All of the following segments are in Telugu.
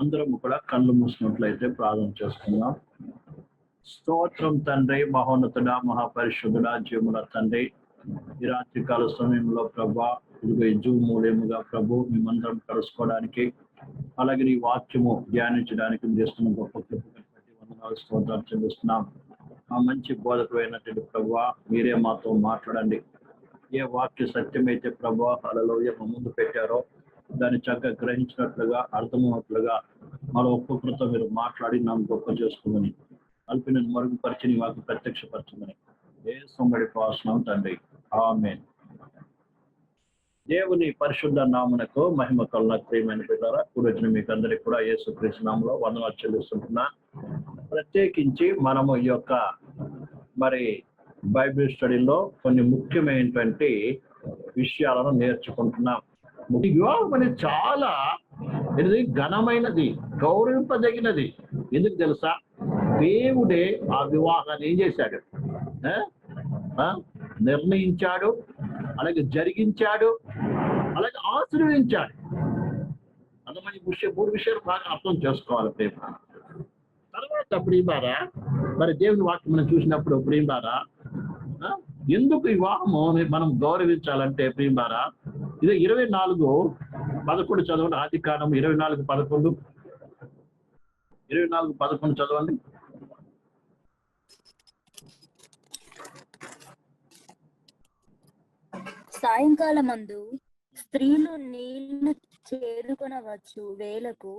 అందరం కూడా కళ్ళు మూసినట్లయితే ప్రార్థన చేసుకుందాం. స్తోత్రం తండ్రి మహోన్నతుడ మహాపరిశుద్ధుడ జీవుల తండ్రి. ఈ రాత్రి కాల సమయంలో ప్రభా ఇదిగో జూ మూల్యముగా ప్రభు మేమందరం కలుసుకోవడానికి అలాగే నీ వాక్యము ధ్యానించడానికి చేస్తున్న గొప్ప వందనాలు స్తోత్రాలు చెల్లిస్తున్నాం. ఆ మంచి బోధకు అయినటువంటి ప్రభా మీరే మాతో మాట్లాడండి. ఏ వాక్య సత్యమైతే ప్రభా అలలో మా ముందు పెట్టారో దాన్ని చక్కగా గ్రహించినట్లుగా అర్థమైనట్లుగా మరో ఒక్కొక్కరితో మీరు మాట్లాడి నన్ను గొప్ప చేసుకోమని అల్పి నేను నీ మాకు ప్రత్యక్షపరచమని. ఏ సొమ్మడి పాసనం తండ్రి. ఆమె దేవుని పరిశుద్ధ నామునకు మహిమ కలన ప్రియమైన పిల్లరా కూడొచ్చిన మీకు అందరికి కూడా యేసు నామంలో వందనాలు చెల్లిస్తుంటున్నా. ప్రత్యేకించి మనము ఈ యొక్క మరి బైబిల్ స్టడీలో కొన్ని ముఖ్యమైనటువంటి విషయాలను నేర్చుకుంటున్నాం. వివాహం అనేది చాలా ఇది ఘనమైనది గౌరవింపదగినది ఎందుకు తెలుసా దేవుడే ఆ వివాహాన్ని ఏం చేశాడు ఆ? ఆ? నిర్ణయించాడు అలాగే జరిగించాడు అలాగే ఆశీర్వదించాడు అంతమంది విషయం మూడు విషయాలు బాగా అర్థం చేసుకోవాలి ప్రేమ తర్వాత ప్రియమారా మరి దేవుని వాక్యం మనం చూసినప్పుడు ప్రియమారా ఆ? ఎందుకు వివాహము మనం గౌరవించాలంటే ప్రియమారా ఇది ఇరవై నాలుగు పదకొండు చదవండి ఆది కాలం ఇరవై నాలుగు పదకొండు. ఇరవై నాలుగు పదకొండు చదవండి. సాయంకాలమందు స్త్రీలు నీళ్ళు చేరుకొనవచ్చు వేలకు.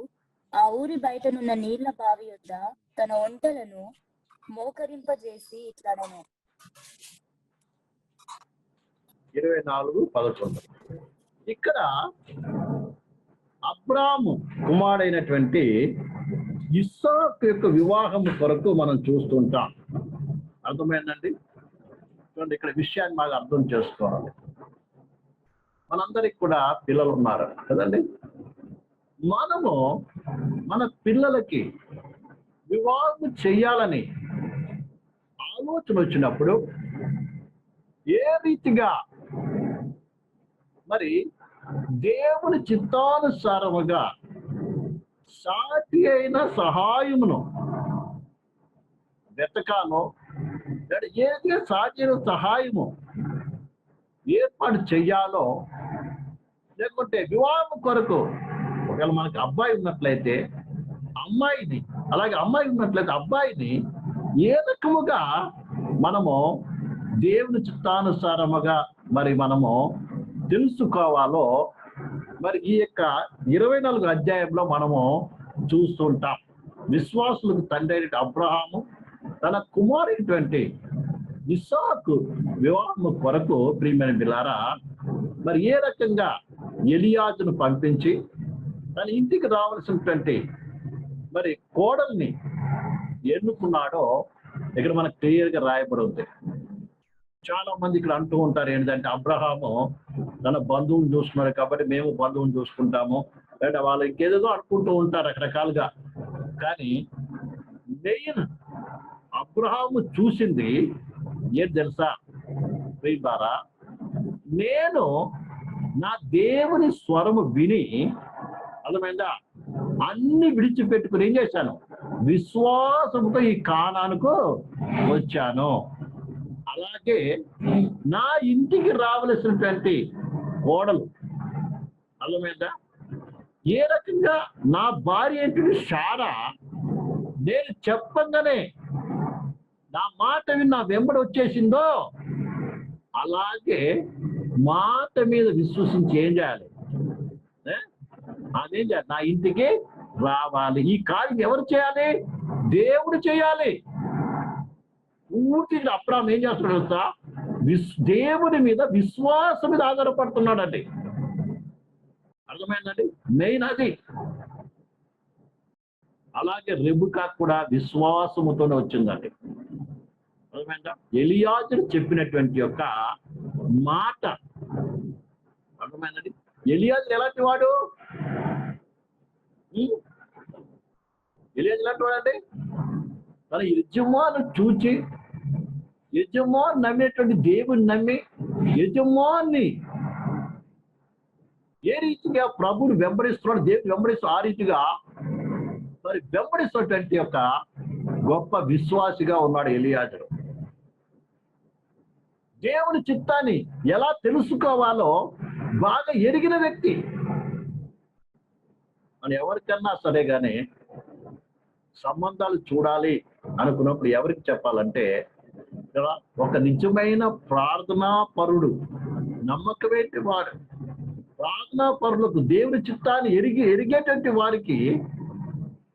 ఆ ఊరి బయటనున్న నీళ్ళ బావి యొద్ద తన ఒంటలను మోకరింపజేసి ఇట్లనను. ఇరవై నాలుగు పదకొండు. ఇక్కడ అబ్రాము కుమారుడైనటువంటి ఇస్సాక్ యొక్క వివాహం కొరకు మనం చూస్తుంటాం. అర్థమైందండి? చూడండి ఇక్కడ విషయాన్ని మాకు అర్థం చేసుకోవాలి. మనందరికి కూడా పిల్లలు ఉన్నారు కదండి? మనము మన పిల్లలకి వివాహం చేయాలని ఆలోచన వచ్చినప్పుడు ఏ రీతిగా మరి దేవుని చిత్తానుసారముగా సాటి అయిన సహాయమును వెతకాలో లేదా సాధ్యమైన సహాయము ఏర్పాటు చెయ్యాలో లేకుంటే వివాహం కొరకు ఒకవేళ మనకి అబ్బాయి ఉన్నట్లయితే అమ్మాయిని అలాగే అమ్మాయి ఉన్నట్లయితే అబ్బాయిని ఏ రకముగా మనము దేవుని చిత్తానుసారముగా మరి మనము తెలుసుకోవాలో మరి ఈ యొక్క ఇరవై నాలుగు అధ్యాయంలో మనము చూస్తుంటాం. విశ్వాసులకు తండ్రి అయిన అబ్రహాము తన కుమారుడైనటువంటి ఇస్సాకు వివాహము కొరకు ప్రియమైన బిలారా మరి ఏ రకంగా ఎలియాజును పంపించి తన ఇంటికి రావాల్సినటువంటి మరి కోడల్ని ఎన్నుకున్నాడో ఇక్కడ మనకు క్లియర్గా రాయబడి ఉంది. చాలా మంది ఇక్కడ అంటూ ఉంటారు ఏంటంటే అబ్రహాము తన బంధువుని చూస్తున్నారు కాబట్టి మేము బంధువుని చూసుకుంటాము. లేదా వాళ్ళు ఇంకేదేదో అనుకుంటూ ఉంటారు రకరకాలుగా. కానీ మెయిన్ అబ్రహాము చూసింది ఏం తెలుసా? ప్రియులారా నేను నా దేవుని స్వరము విని అర్థమైందా? అన్ని విడిచిపెట్టుకుని ఏం చేశాను? విశ్వాసంతో ఈ కాణానికి వచ్చాను. అలాగే నా ఇంటికి రావలసినటువంటి గోడలు. అర్థమైందా? ఏ రకంగా నా భార్య ఏంటి షారా నేను చెప్పంగానే నా మాట విని నా వెంబడి వచ్చేసిందో అలాగే మాట మీద విశ్వసించి ఏం చేయాలి? అదేం చేయాలి? నా ఇంటికి రావాలి. ఈ కార్యం ఎవరు చేయాలి? దేవుడు చేయాలి. పూర్తిగా అప్పుడు ఏం చేస్తాడు తెలుసా? విశ్ దేవుని మీద విశ్వాసం మీద ఆధారపడుతున్నాడండి. అర్థమైందండి? మెయిన్ అది. అలాగే రెబుకా కూడా విశ్వాసముతోనే వచ్చిందండి. అర్థమైందా? ఎలియాజుడు చెప్పినటువంటి యొక్క మాట. అర్థమైందండి? ఎలియాజు ఎలాంటి వాడు? ఎలియాజు ఎలాంటి వాడండి? తన యజమాను చూచి యజమాన్ నమ్మేటువంటి దేవుని నమ్మి యజమాన్ని ఏ రీతిగా ప్రభుని వెంబడిస్తున్నాడు దేవుని వెంబడిస్తూ ఆ రీతిగా మరి వెంబడిస్తున్నటువంటి యొక్క గొప్ప విశ్వాసిగా ఉన్నాడు ఎలియాజుడు దేవుని చిత్తాన్ని ఎలా తెలుసుకోవాలో బాగా ఎరిగిన వ్యక్తి. మనం ఎవరికన్నా సరే కానీ సంబంధాలు చూడాలి అనుకున్నప్పుడు ఎవరికి చెప్పాలంటే ఇక్కడ ఒక నిజమైన ప్రార్థనా పరుడు నమ్మకమేంటి వాడు. ప్రార్థనా పరులకు దేవుని చిత్తాన్ని ఎరిగి ఎరిగేటువంటి వారికి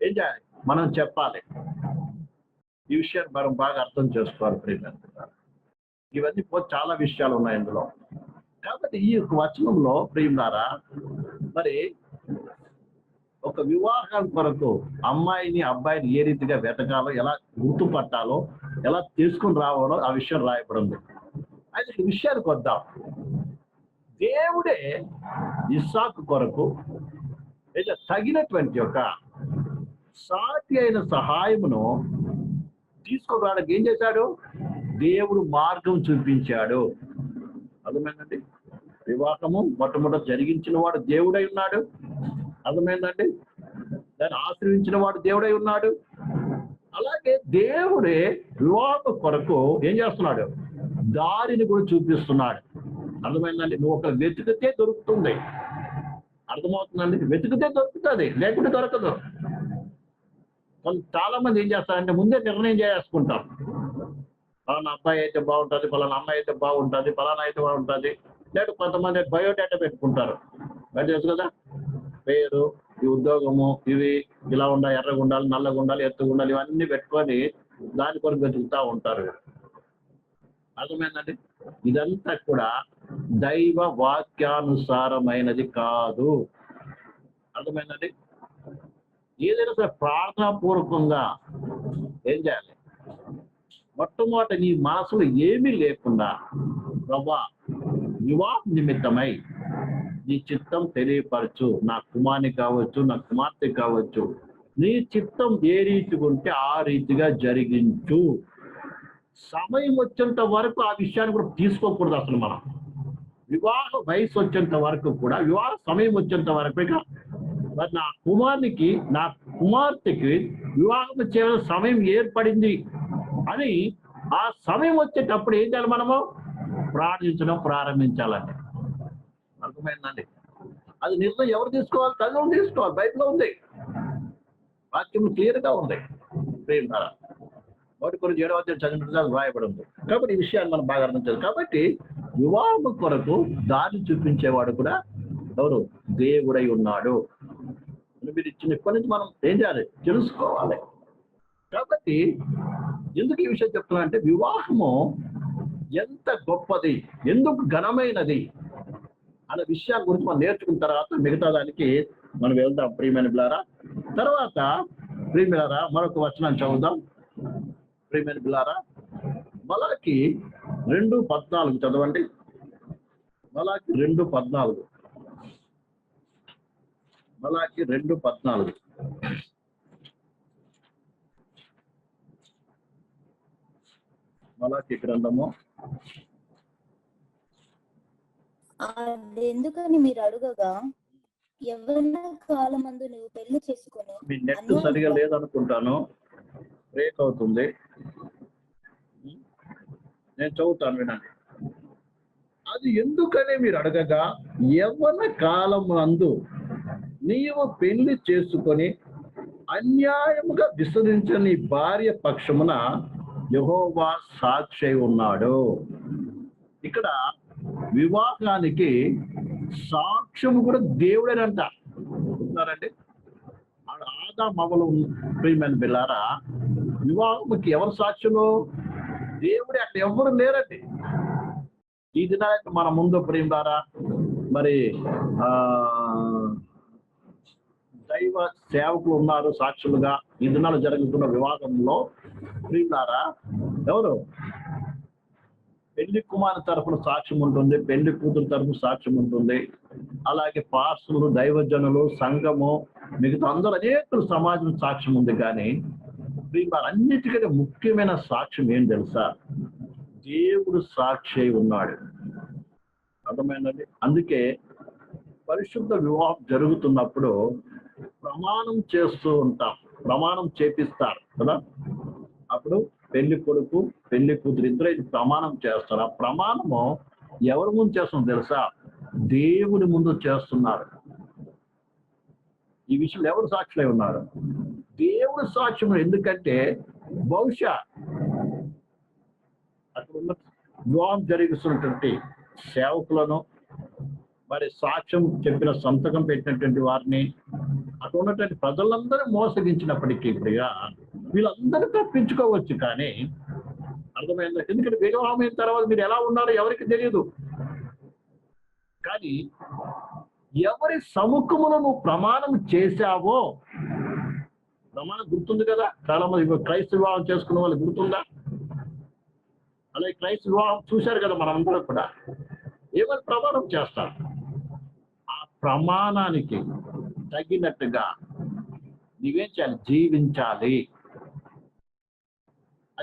ఏం చేయాలి? మనం చెప్పాలి. ఈ విషయాన్ని మనం బాగా అర్థం చేసుకోవాలి ప్రియమైన ఇవన్నీ పో- చాలా విషయాలు ఉన్నాయి ఇందులో. కాబట్టి ఈ యొక్క వచనంలో ప్రియులారా మరి ఒక వివాహం కొరకు అమ్మాయిని అబ్బాయిని ఏ రీతిగా వెతకాలో ఎలా గుర్తుపట్టాలో ఎలా తీసుకుని రావాలో ఆ విషయం రాయబడింది. అయితే ఈ విషయానికి వద్దాం. దేవుడే ఇస్సాకు కొరకు అయితే తగినటువంటి ఒక సాటి అయిన సహాయమును తీసుకురావడానికి ఏం చేశాడు? దేవుడు మార్గం చూపించాడు. అర్థమైందండి? వివాహము మొట్టమొదటి జరిగించిన వాడు దేవుడై ఉన్నాడు. అర్థమైందండి? దాన్ని ఆశ్రయించిన వాడు దేవుడై ఉన్నాడు. అలాగే దేవుడే వివాహ కొరకు ఏం చేస్తున్నాడు? దారిని కూడా చూపిస్తున్నాడు. అర్థమైందండి? నువ్వు ఒక వెతికితే దొరుకుతుంది. అర్థమవుతుందండి? వెతికితే దొరుకుతుంది లేకుంటే దొరకదు. కొంత చాలా మంది ఏం చేస్తారంటే ముందే నిర్ణయం చేసుకుంటాం పలానా అబ్బాయి అయితే బాగుంటుంది పలానా అమ్మాయి అయితే బాగుంటుంది పలానా అయితే బాగుంటుంది. లేదు కొంతమంది బయోడేటా పెట్టుకుంటారు. అది తెలుసు కదా? పేరు ఈ ఉద్యోగము ఇవి ఇలా ఉండాలి ఎర్రగా ఉండాలి నల్లగా ఉండాలి ఎత్తుగా ఉండాలి ఇవన్నీ పెట్టుకొని దాని కొరకు వెతుకుతా ఉంటారు. అర్థమైందండి ఇదంతా కూడా దైవ వాక్యానుసారమైనది కాదు. అర్థమైందండి ఏదైనా సరే ప్రార్థనా పూర్వకంగా ఏం చేయాలి? మొట్టమొదట నీ మనసులో ఏమీ లేకుండా ప్రభా వివాహ నిమిత్తమై నీ చిత్తం తెలియపరచు. నా కుమార్ని కావచ్చు నా కుమార్తె కావచ్చు. నీ చిత్తం ఏ రీతిగా ఉంటే ఆ రీతిగా జరిగించు. సమయం వచ్చేంత వరకు ఆ విషయాన్ని కూడా తీసుకోకూడదు అసలు మనం. వివాహ వయసు వచ్చేంత వరకు కూడా వివాహ సమయం వచ్చేంత వరకు ఇక మరి నా కుమారునికి నా కుమార్తెకి వివాహం చేయాల్సిన సమయం ఏర్పడింది అని ఆ సమయం వచ్చేటప్పుడు ఏం చేయాలి మనము? ప్రార్థించడం ప్రారంభించాలండి. అర్థమైందండి. అది నిర్ణయం ఎవరు తీసుకోవాలి? తల్లి తీసుకోవాలి. బయటలో ఉంది. వాక్యం క్లియర్గా ఉంది. ప్రేమ. ఒకటి కొన్ని ఏడవ అధ్యాయం చదివినట్టుగా వ్రాయబడి ఉంది. కాబట్టి ఈ విషయాన్ని మనం బాగా అర్థం చేయాలి కాబట్టి వివాహం కొరకు దారి చూపించేవాడు కూడా ఎవరు? దేవుడై ఉన్నాడు. మీరు ఇచ్చిన ఇప్పటి నుంచి మనం ఏం చేయాలి? తెలుసుకోవాలి. కాబట్టి ఎందుకు ఈ విషయం చెప్తున్నా అంటే వివాహము ఎంత గొప్పది? ఎందుకు ఘనమైనది? అనే విషయాల గురించి మనం నేర్చుకున్న తర్వాత మిగతా దానికి మనం వెళ్దాం. ప్రియమైన బిలారా తర్వాత ప్రియమిలారా మరొక వచనం చదువుదాం. ప్రియమైన బిలారా మలాకి రెండు పద్నాలుగు చదవండి. మలాకి రెండు పద్నాలుగు. మలాకి రెండు పద్నాలుగు. మలాకి గ్రంథము అది ఎందుకని మీరు అడుగగా? యవ్వన కాలమందు నువ్వు పెళ్ళి చేసుకుని మీ నెట్ సరిగా లేదనుకుంటాను. బ్రేక్ అవుతుంది. నేను చదువుతాను వినండి. అది ఎందుకని మీరు అడగగా? యవ్వన కాలం నందు నీవు పెళ్ళి చేసుకొని అన్యాయముగా విసరించిన భార్య పక్షమున యహోవా సాక్షి ఉన్నాడు. ఇక్కడ వివాహానికి సాక్ష్యము కూడా దేవుడేనంట. ఉన్నారండి ఆదా మగలు ప్రియమైన బిల్లారా వివాహముకి ఎవరు సాక్షులు దేవుడే అక్కడ ఎవరు లేరండి. ఈ దినానికి మన ముందు ప్రియులారా మరి ఆ దైవ సేవకులు ఉన్నారు సాక్షులుగా. ఈ దినాలు జరుగుతున్న వివాహంలో ప్రియులారా ఎవరు? పెళ్ళి కుమారు తరఫున సాక్ష్యం ఉంటుంది పెళ్ళి కూతురు తరపున సాక్ష్యం ఉంటుంది. అలాగే పార్సులు దైవజనులు సంఘము మిగతా అందరూ అనేకులు సమాజం సాక్ష్యం ఉంది కానీ ప్రియులారా, అన్నిటికంటే ముఖ్యమైన సాక్ష్యం ఏం తెలుసా? దేవుడు సాక్షి అయి ఉన్నాడు. అర్థమైందండి? అందుకే పరిశుద్ధ వివాహం జరుగుతున్నప్పుడు ప్రమాణం చేస్తూ ఉంటాం. ప్రమాణం చేపిస్తారు కదా? అప్పుడు పెళ్ళి కొడుకు పెళ్ళి కూతురు ఇద్దరు ఇది ప్రమాణం చేస్తారు ఆ ప్రమాణము ఎవరి ముందు చేస్తున్నారు తెలుసా? దేవుని ముందు చేస్తున్నారు. ఈ విషయంలో ఎవరు సాక్షులై ఉన్నారు? దేవుడు సాక్ష్యం ఎందుకంటే బహుశా అక్కడ ఉన్న వివాహం జరిగిస్తున్నటువంటి సేవకులను మరి సాక్ష్యం చెప్పిన సంతకం పెట్టినటువంటి వారిని అక్కడ ఉన్నటువంటి ప్రజలందరూ మోసగించినప్పటికీ ఇప్పుడుగా వీళ్ళందరూ తప్పించుకోవచ్చు కానీ అర్థమైందా? ఎందుకంటే వివాహం అయిన తర్వాత మీరు ఎలా ఉన్నారో ఎవరికి తెలియదు. కానీ ఎవరి సముఖమును నువ్వు ప్రమాణం చేశావో ప్రమాణం గుర్తుంది కదా? చాలా మంది క్రైస్తవ వివాహం చేసుకున్న వాళ్ళు గుర్తుందా? అలాగే క్రైస్తవ వివాహం చూశారు కదా మనందరూ కూడా. ఏమని ప్రమాణం చేస్తారు? ఆ ప్రమాణానికి తగినట్టుగా నీవేం చేయాలి? జీవించాలి.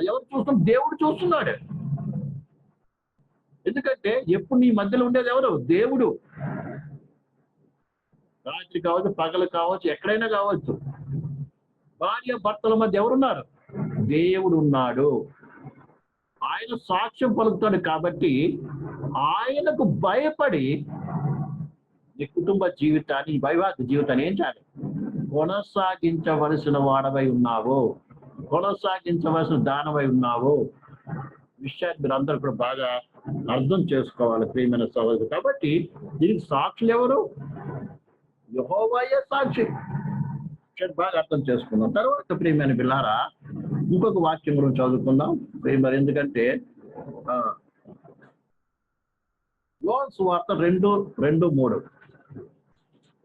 ఎవరు చూస్తున్నాం దేవుడు చూస్తున్నాడు. ఎందుకంటే ఎప్పుడు నీ మధ్యలో ఉండేది ఎవరు? దేవుడు. రాత్రి కావచ్చు పగలు కావచ్చు ఎక్కడైనా కావచ్చు. భార్య భర్తల మధ్య ఎవరున్నారు? దేవుడు ఉన్నాడు. ఆయన సాక్ష్యం పలుకుతాడు కాబట్టి ఆయనకు భయపడి నీ కుటుంబ జీవితాన్ని వైవాహిక జీవితాన్ని ఏం చేయాలి? కొనసాగించవలసిన వాడవై ఉన్నావు. కొనసాగించవలసిన దానవై ఉన్నావు. విషయాన్ని మీరు అందరూ కూడా బాగా అర్థం చేసుకోవాలి ప్రియమైన సహోదరు కాబట్టి దీనికి సాక్షులు ఎవరు? యహోవాయే సాక్షి. బాగా అర్థం చేసుకుందాం. తర్వాత ప్రియమైన పిల్లారా ఇంకొక వాక్యం గురించి చదువుకుందాం. మరి ఎందుకంటే ఆ, వార్త రెండు రెండు మూడు.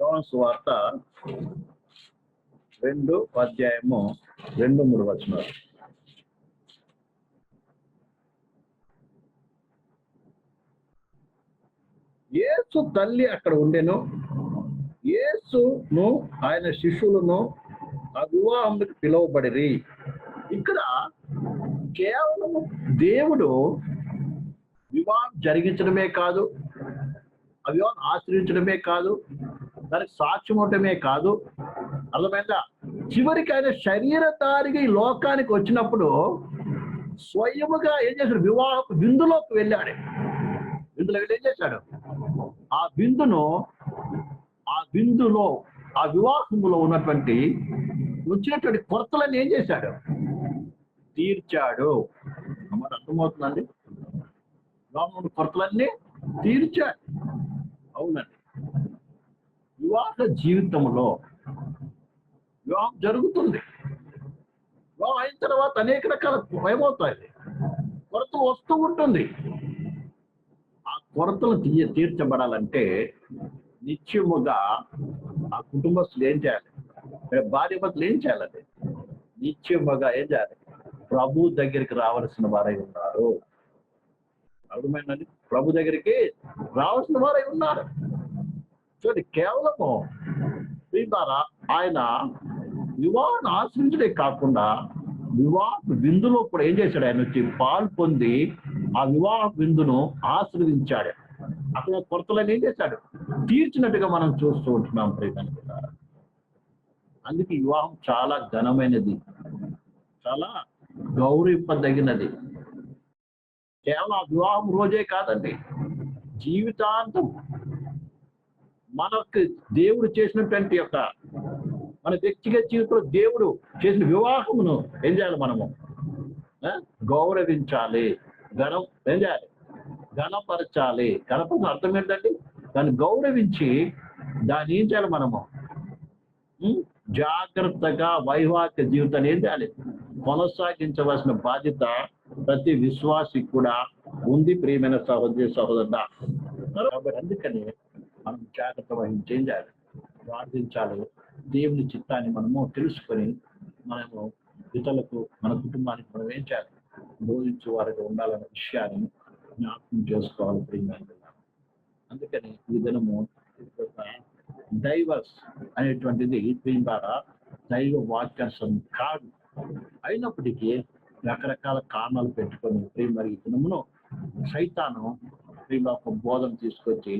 లోన్స్ వార్త రెండు అధ్యాయము రెండు మూడు వచనాలు. యేసు తల్లి అక్కడ ఉండెను. యేసును ఆయన శిష్యులను అగువాహములకు పిలువబడిరి. ఇక్కడ కేవలం దేవుడు వివాహం జరిగించడమే కాదు అవివాహం ఆశ్రయించడమే కాదు దానికి సాక్ష్యం అవటమే కాదు. అర్థమైందా? చివరికి ఆయన శరీరధారిగా ఈ లోకానికి వచ్చినప్పుడు స్వయముగా ఏం చేశాడు? వివాహ విందులోకి వెళ్ళాడు. విందులో వెళ్ళి ఏం చేశాడు? ఆ విందును ఆ విందులో ఆ వివాహములో ఉన్నటువంటి వచ్చినటువంటి కొరతలను ఏం చేశాడు? తీర్చాడు. అన్నమాట అర్థమవుతుందండి? వివాహం కొరతలన్నీ తీర్చాడు. అవునండి. వివాహ జీవితంలో వివాహం జరుగుతుంది. వివాహం అయిన తర్వాత అనేక రకాల ఏమవుతాయి కొరత వస్తూ ఉంటుంది. ఆ కొరతలు తీయ తీర్చబడాలంటే నిత్యముగా ఆ కుటుంబస్తులు ఏం చేయాలి? భార్య భర్తలు ఏం చేయాలండి? నిత్యముగా ఏం చేయాలి? ప్రభు దగ్గరికి రావాల్సిన వారై ఉన్నారు. అర్థమైందండి? ప్రభు దగ్గరికి రావాల్సిన వారై ఉన్నారు. చూడండి కేవలము దీని ద్వారా ఆయన వివాహాన్ని ఆశ్రయించడే కాకుండా వివాహ విందులో కూడా ఏం చేశాడు ఆయన వచ్చి పాలు పొంది ఆ వివాహ విందును ఆశీర్వదించాడు అక్కడ కొరతలను ఏం చేశాడు? తీర్చినట్టుగా మనం చూస్తూ ఉంటున్నాం ప్రియమైన అందుకే వివాహం చాలా ఘనమైనది. చాలా గౌరవింపదగినది. కేవలం ఆ వివాహం రోజే కాదండి. జీవితాంతం మనకు దేవుడు చేసినటువంటి యొక్క మన వ్యక్తిగత జీవితంలో దేవుడు చేసిన వివాహమును ఏం చేయాలి మనము? ఆ? గౌరవించాలి. ఘనం ఏం చేయాలి? ఘనపరచాలి. ఘనపరచ అర్థం ఏంటండి? దాన్ని గౌరవించి దాన్ని ఏం చేయాలి మనము? జాగ్రత్తగా వైవాహిక జీవితాన్ని ఏం చేయాలి? కొనసాగించవలసిన బాధ్యత ప్రతి విశ్వాసి కూడా ఉంది ప్రియమైన సహోదరి సహోదరుడ. కాబట్టి అందుకని మనం జాగ్రత్త వహించి ఏం చేయాలి? ప్రార్థించాలి. దేవుని చిత్తాన్ని మనము తెలుసుకొని మనము ఇతరులకు మన కుటుంబానికి మనం ఏం చేయాలి? బోధించే వారికి ఉండాలనే విషయాన్ని జ్ఞాపకం చేసుకోవాలి ప్రియమైన అందుకని ఈ దినము డైవర్స్ అనేటువంటిది దీని ద్వారా? దైవ వాక్యాసం కాదు. అయినప్పటికీ రకరకాల కారణాలు పెట్టుకొని ప్రేమ మరి ఈ దినమును సైతాను ప్రేమ ఒక బోధన తీసుకొచ్చి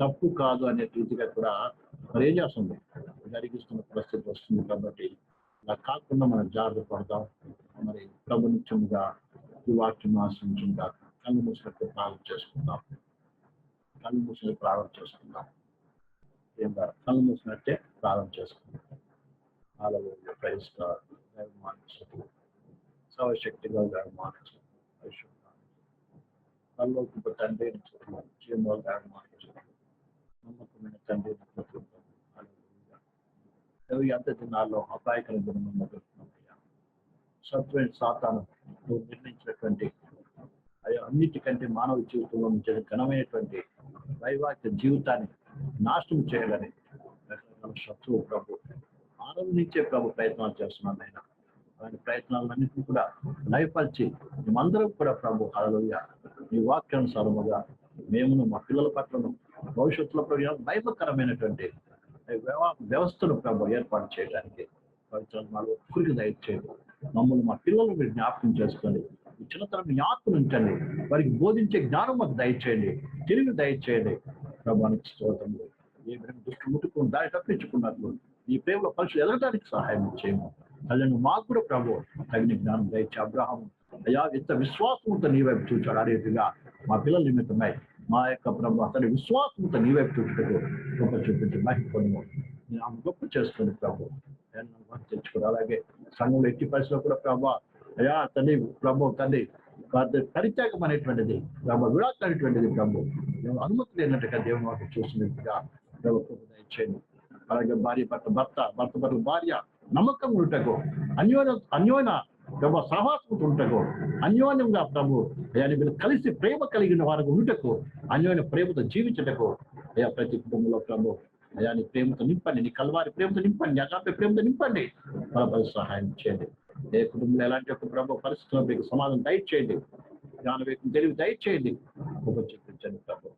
తప్పు కాదు అనే రీతిగా కూడా మరి ఏం చేస్తుంది? జరిగిస్తున్న పరిస్థితి వస్తుంది కాబట్టి అలా కాకుండా మనం జాగ్రత్త పడదాం. మరి ప్రభు నిత్యముగా ఈ వాక్యం ఆశ్రయించుగా కళ్ళు మూసినట్టు ప్రార్థన చేసుకుందాం. కళ్ళు మూసిన ప్రార్థన చేసుకుందాం. ఏం కళ్ళు మూసినట్టే ప్రార్థన చేసుకుందాం. Hallelujah. Praise God. దైవమానుషులు సర్వశక్తిగా దైవమానుషులు పరలోకపు తండ్రి జీవో నమ్మకమైన తండ్రి ఇరవై అంత దినాల్లో అపాయకర దినం మొదలుతున్నామయ్యా సత్వైన సాతాను నువ్వు నిర్ణయించినటువంటి అయ్యా అన్నిటికంటే మానవ జీవితంలో నుంచి ఘనమైనటువంటి వైవాహిక జీవితాన్ని నాశనం చేయాలని శత్రువు ప్రభు ఆనందించే ప్రభు ప్రయత్నాలు చేస్తున్నాను ఆయన. ఆయన ప్రయత్నాలన్నింటినీ కూడా నయపరిచి మేమందరం కూడా ప్రభు హలలుగా నీ వాక్యానుసారముగా మేమును మా పిల్లల పట్లను భవిష్యత్తులో ప్రభు దైవకరమైనటువంటి వ్యవస్థను ప్రభు ఏర్పాటు చేయడానికి మాలో ఒక్కరికి దయచేయండి మమ్మల్ని మా పిల్లలు మీరు జ్ఞాపకం చేసుకోండి. చిన్నతనం మీ ఉంచండి. వారికి బోధించే జ్ఞానం మాకు దయచేయండి. తిరిగి దయచేయండి. ప్రభానికి స్తోత్రములు. ఏ విధంగా దృష్టి ముట్టుకుని దాన్ని తప్పించుకున్నట్లు ఈ ప్రేమలో పరుషులు ఎదగడానికి సహాయం చేయము. తల్లిని మాకు కూడా ప్రభు తగిన జ్ఞానం దయచే అబ్రహం అయ్యా ఎంత విశ్వాసంతో నీ వైపు చూచాడు. ఆ రీతిగా మా పిల్లల నిమిత్తమై మా యొక్క ప్రభు అతని విశ్వాసంతో నీ వైపు గొప్ప చూపించి మహిళ పొందము. నేను ఆమె గొప్ప చేసుకుని ప్రభు. నేను తెచ్చుకోరు అలాగే సంఘంలో ఎట్టి పరిస్థితుల్లో కూడా ప్రభు అయ్యా తండ్రి ప్రభు తండ్రి పరిత్యాగం అనేటువంటిది ప్రభు విడాక్ అనేటువంటిది ప్రభు. మేము అనుమతి లేనట్టుగా దేవుని వాటి చూసినట్టుగా ప్రభు కృప దయచేయండి. అలాగే భార్య భర్త భర్త భర్త భర్త భార్య నమ్మకం ఉంటకు అన్యోన అన్యోన ప్రభు సహవాసంతో ఉంటకు అన్యోన్యంగా ప్రభు అయ్యా మీరు కలిసి ప్రేమ కలిగిన వారికి ఉంటకు అన్యోన్య ప్రేమతో జీవించటకు. అయ్యా ప్రతి కుటుంబంలో ప్రభు అయ్యా నీ ప్రేమతో నింపండి నీ కలవారి ప్రేమతో నింపండి అగాపే ప్రేమతో నింపండి. ప్రభు సహాయం చేయండి. ఏ కుటుంబంలో ఎలాంటి ఒక ప్రభు పరిస్థితుల్లో మీకు సమాధానం దయచేయండి. జ్ఞాన వ్యక్తిని తెలివి దయచేయండి. గొప్ప ప్రభు.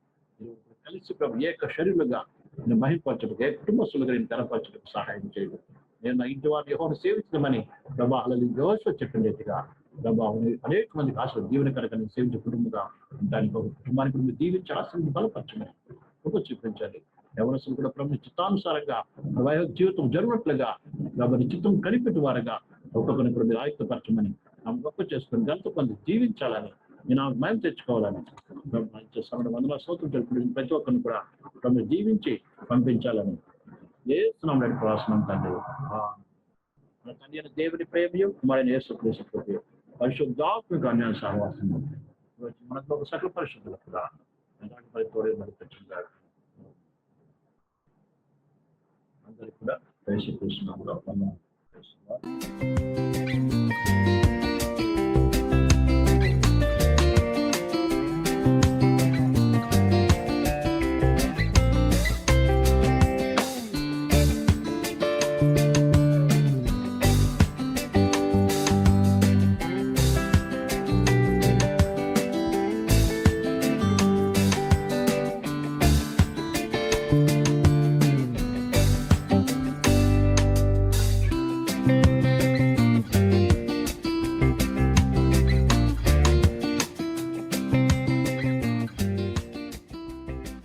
కలిసి ప్రభు ఏక శరీరులుగా నేను మహిపరచడానికి ఏ కుటుంబస్తులుగా నేను కనపరచడానికి సహాయం చేయండి. నేను నా ఇంటి వారిని ఎవరు సేవించమని ప్రభా అలా యోశ చెప్పినట్టుగా ప్రభా అనేక మందికి ఆశ దీవెనకరగా నేను సేవించే కుటుంబంగా దానికి ఒక కుటుంబానికి మీరు దీవించి బలపరచమని ఒక చూపించాలి ఎవరసలు కూడా ప్రభు చిత్తానుసారంగా జీవితం జరిగినట్లుగా ప్రభు చిత్తం కనిపెట్టి వారుగా ఒక్కొక్కరిని కూడా మీరు ఆయుక్తపరచమని ఆమె గొప్ప చేసుకుని గంత కొంత జీవించాలని నేను ఆమె మయం తెచ్చుకోవాలని సమయం వందల సోతం తెలుపుడు ప్రతి ఒక్కరిని కూడా ప్రభు జీవించి పంపించాలని ఏసునాం రెడ్డి ప్రవాసనం తండ్రి తండ్రి అయిన దేవుని ప్రేమయం కుమారైన యేసు క్రీస్తు పరిశుద్ధాత్మక అన్యాయ సహవాసం మనకు ఒక సకల పరిశుద్ధులు కూడా అలాంటి మరి తోడే మరి తెచ్చున్నారు అందరికి కూడా యేసు కృష్ణంలో వందనాలు